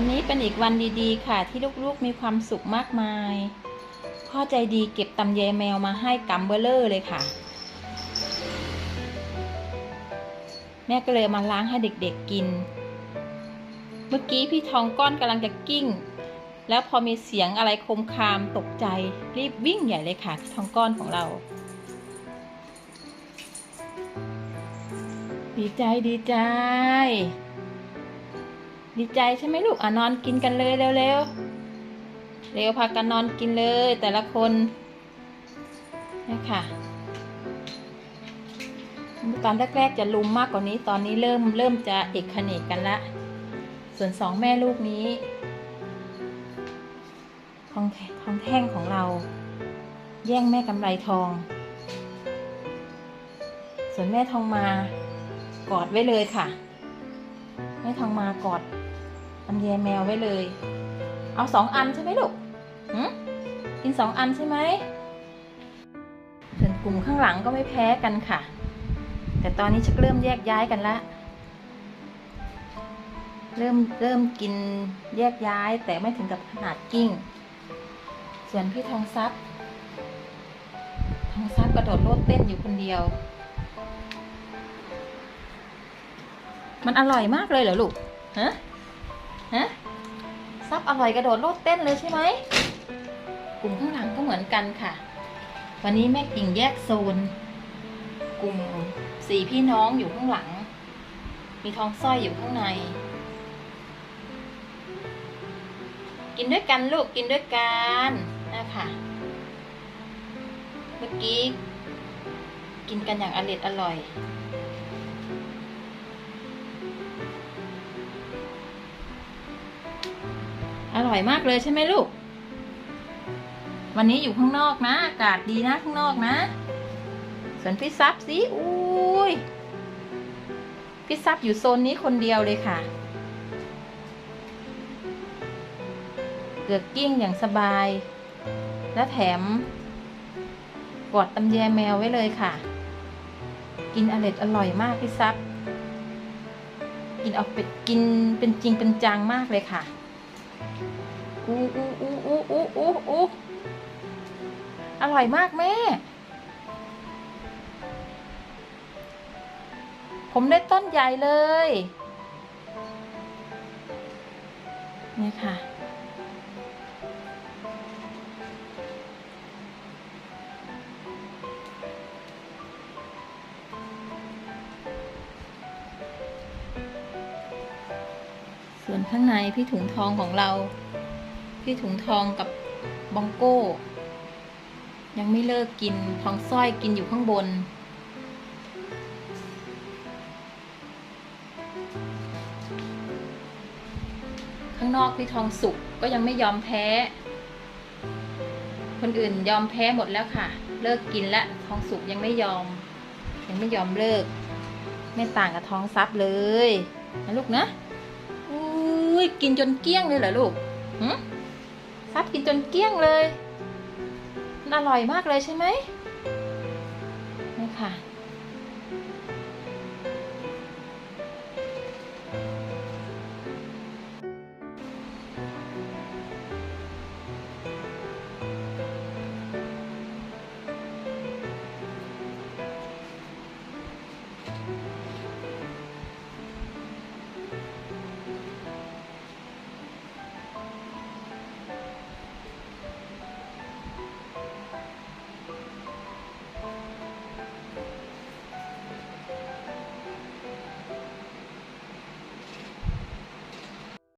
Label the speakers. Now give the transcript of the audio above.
Speaker 1: วันนี้เป็นอีกวันดีๆ ค่ะ ที่ลูกๆมีความสุขมากมาย พ่อใจดีเก็บตำแยแมวมาให้กัมเบอร์เลอร์เลยค่ะ แม่ก็เลยมาล้างให้เด็กๆกิน เมื่อกี้พี่ทองก้อนกำลังจะกิ้ง แล้วพอมีเสียงอะไรคมคามตกใจ รีบวิ่งใหญ่เลยค่ะพี่ทองก้อนของเรา ดีใจดีใจ ดีใจใช่ไหมลูกอะนอนกินกันเลยเร็วๆ เร็วพากันนอนกินเลยแต่ละคนนี่ค่ะ ตอนแรกๆจะลุมมากกว่านี้ ตอนนี้เริ่มเริ่มจะเอกขเนกกันละ ส่วนสองแม่ลูกนี้ทองททองแท่งของเรา แย่งแม่กำไรทอง ส่วนแม่ทองมากอดไว้เลยค่ะ แม่ทองมากอด อันแยแมวไว้เลย เอาสองอันใช่ไหมลูกหืมกินสองอันใช่ไหมส่วนกลุ่มข้างหลังก็ไม่แพ้กันค่ะ แต่ตอนนี้ชักเริ่มแยกย้ายกันละ เริ่มเริ่มกินแยกย้ายแต่ไม่ถึงกับขนาดกิ้ง ส่วนพี่ทองซับทองซับกระโดดโลดเต้นอยู่คนเดียวมันอร่อยมากเลยเหรอลูก ฮะ ฮะซับอร่อยกระโดดโลดเต้นเลยใช่ไหมกลุ่มข้างหลังก็เหมือนกันค่ะ วันนี้แม่กิ่งแยกโซน กลุ่มสี่พี่น้องอยู่ข้างหลัง มีทองสร้อยอยู่ข้างใน กินด้วยกันลูกกินด้วยกันนะคะเมื่อกี้กินกันอย่างอร่อยอร่อย อร่อยมากเลยใช่ไหมลูก วันนี้อยู่ข้างนอกนะ อากาศดีนะข้างนอกนะส่วนพี่ซับสิอุ้ยพี่ซับอยู่โซนนี้คนเดียวเลยค่ะ เกือกกิ้งอย่างสบาย และแถม กอดตำแยแมวไว้เลยค่ะ กินอร่อยอร่อยมากพี่ซับกินเอาเป็ดกินเป็นจริงเป็นจังมากเลยค่ะ อู้อู้อู้อู้อู้อู้อู้อร่อยมากแม่ ผมได้ต้นใหญ่เลย นี่ค่ะ ส่วนข้างในพี่ถุงทองของเรา พี่ถุงทองกับบองโก้ ยังไม่เลิกกินทองสร้อยกินอยู่ข้างบน ข้างนอกพี่ทองสุกก็ยังไม่ยอมแพ้ คนอื่นยอมแพ้หมดแล้วค่ะ เลิกกินละทองสุกยังไม่ยอม ยังไม่ยอมเลิก ไม่ต่างกับทองซับเลยนะลูกนะ กินจนเกี้ยงเลยเหรอลูกฮึซัดกินจนเกี้ยงเลย อร่อยมากเลยใช่ไหมนี่ค่ะ